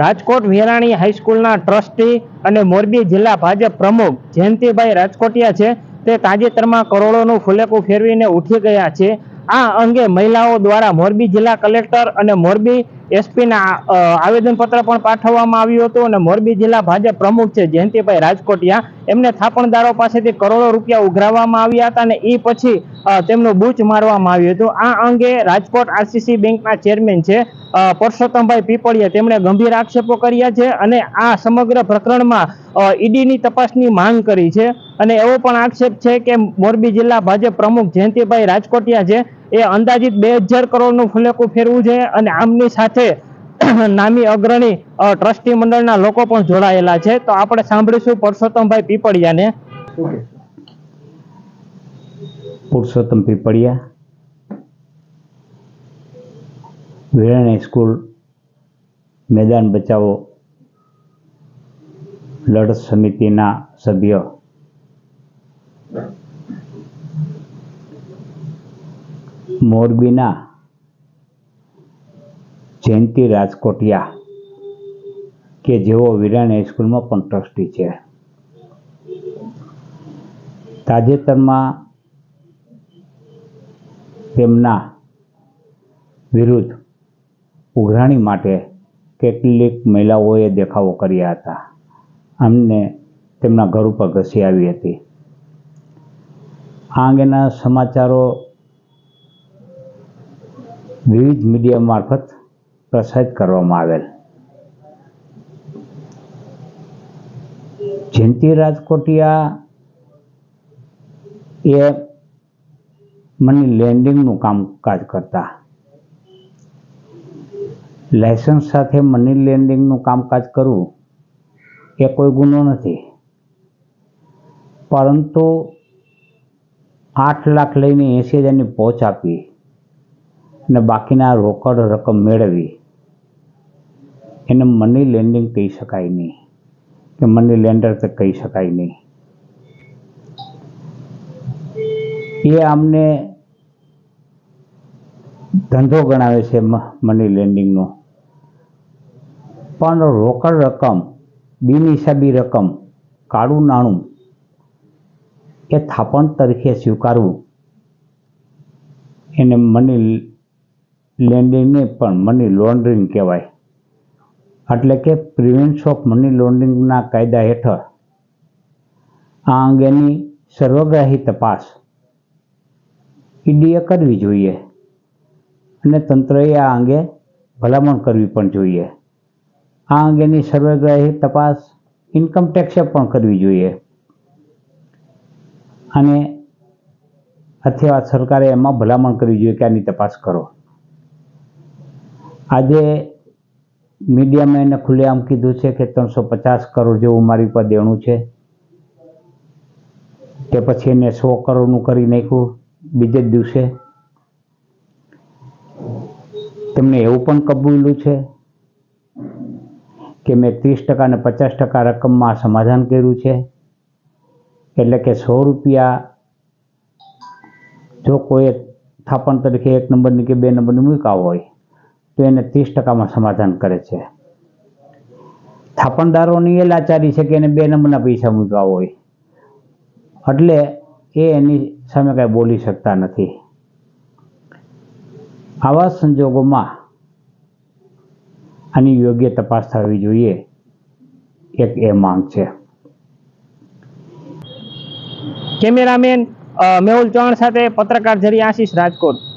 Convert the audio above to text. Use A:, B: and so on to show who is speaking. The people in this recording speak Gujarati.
A: રાજકોટ વેરાણી હાઈસ્કૂલના ટ્રસ્ટી અને મોરબી જિલ્લા ભાજપ પ્રમુખ જયંતિભાઈ રાજકોટિયા છે. તે તાજેતરમાં કરોડોનું ફુલેકું ફેરવીને ઉઠી ગયા છે. આ અંગે મહિલાઓ દ્વારા મોરબી જિલ્લા કલેક્ટર અને મોરબી એસપીના આવેદનપત્ર પણ પાઠવવામાં આવ્યું હતું અને મોરબી જિલ્લા ભાજપ પ્રમુખ છે જયંતિભાઈ રાજકોટિયા. એમને થાપણદારો પાસેથી કરોડો રૂપિયા ઉઘરાવવામાં આવ્યા હતા અને એ પછી તેમનું બૂચ મારવામાં આવ્યું હતું. આ અંગે રાજકોટ આરસીસી બેંકના ચેરમેન છે પરસોત્તમભાઈ પીપળિયા તેમણે ગંભીર આક્ષેપો કર્યા છે અને આ સમગ્ર પ્રકરણમાં ઈડીની તપાસની માંગ કરી છે. અને એવો પણ આક્ષેપ છે કે મોરબી જિલ્લા ભાજપ પ્રમુખ જયંતિભાઈ રાજકોટિયા છે એ અંદાજિત બે હજાર કરોડનું ફુલેકું ફેરવું છે અને આમની સાથે નામી અગ્રણી ટ્રસ્ટી મંડળના લોકો પણ જોડાયેલા છે. તો આપણે સાંભળીશું પરસોત્તમભાઈ પીપળિયાને.
B: પુરુષોત્તમ પીપળિયા વિરાણી સ્કૂલ મેદાન બચાવો લડત સમિતિના સભ્ય. મોરબીના જયંતિ રાજકોટિયા કે જેઓ વિરાણ હાઈસ્કૂલમાં પણ ટ્રસ્ટી છે. તાજેતરમાં તેમના વિરુદ્ધ ઉઘરાણી માટે કેટલીક મહિલાઓએ દેખાવો કર્યા હતા. અમને તેમના ઘર ઉપર ઘસી આવી હતી. આ અંગેના સમાચારો વિવિધ મીડિયા મારફત પ્રસારિત કરવામાં આવેલ. જયંતિ રાજકોટિયા એ મની લેન્ડિંગનું કામકાજ કરતા. લાયસન્સ સાથે મની લેન્ડિંગનું કામકાજ કરવું એ કોઈ ગુનો નથી. પરંતુ આઠ લાખ લઈને એંસી હજારની પહોંચ આપી. અને બાકીના રોકડ રકમ મેળવી. એને મની લેન્ડિંગ કહી શકાય નહીં. કે મની લેન્ડર તો કહી શકાય નહીં. એ આમને ધંધો ગણાવે છે મની લેન્ડિંગનો પણ રોકડ રકમ, બિનહિસાબી રકમ, કાળું નાણું, એ થાપણ તરીકે સ્વીકારવું, એને મની લેન્ડિંગ નહીં પણ મની લોન્ડરિંગ કહેવાય. એટલે કે પ્રિવેન્શન ઓફ મની લોન્ડરિંગના કાયદા હેઠળ. આ અંગેની સર્વગ્રાહી તપાસ ઈડીએ કરવી જોઈએ અને તંત્રએ આ અંગે ભલામણ કરવી પણ જોઈએ. આ અંગેની સર્વગ્રાહી તપાસ ઇન્કમ ટેક્સે પણ કરવી જોઈએ. અને અથવા સરકારે એમાં ભલામણ કરવી જોઈએ કે આની તપાસ કરો. આજે મીડિયામાં એને ખુલ્લેઆમ કીધું છે કે ત્રણસો પચાસ કરોડ જેવું મારી પર દેણું છે. કે પછી એને સો કરોડનું કરી નાખ્યું બીજે જ દિવસે. તેમણે એવું પણ કબૂલ્યું છે કે મેં ત્રીસ ટકા અને પચાસ ટકા રકમમાં સમાધાન કર્યું છે. એટલે કે સો રૂપિયા જો કોઈ થાપણ તરીકે એક નંબરની કે બે નંબરની મૂક્યા હોય. તો એને ત્રીસ ટકામાં સમાધાન કરે છે. થાપણદારોની એ લાચારી છે કે એને બે નંબરના પૈસા મૂકવા હોય. એટલે એ એની સામે કાંઈ બોલી શકતા નથી. આવા સંજોગોમાં આની યોગ્ય તપાસ થવી જોઈએ. એક એ માંગ છે.
A: કેમેરામેન મેહુલ ચૌહાણ સાથે પત્રકાર જરી આશીષ રાજકોટ.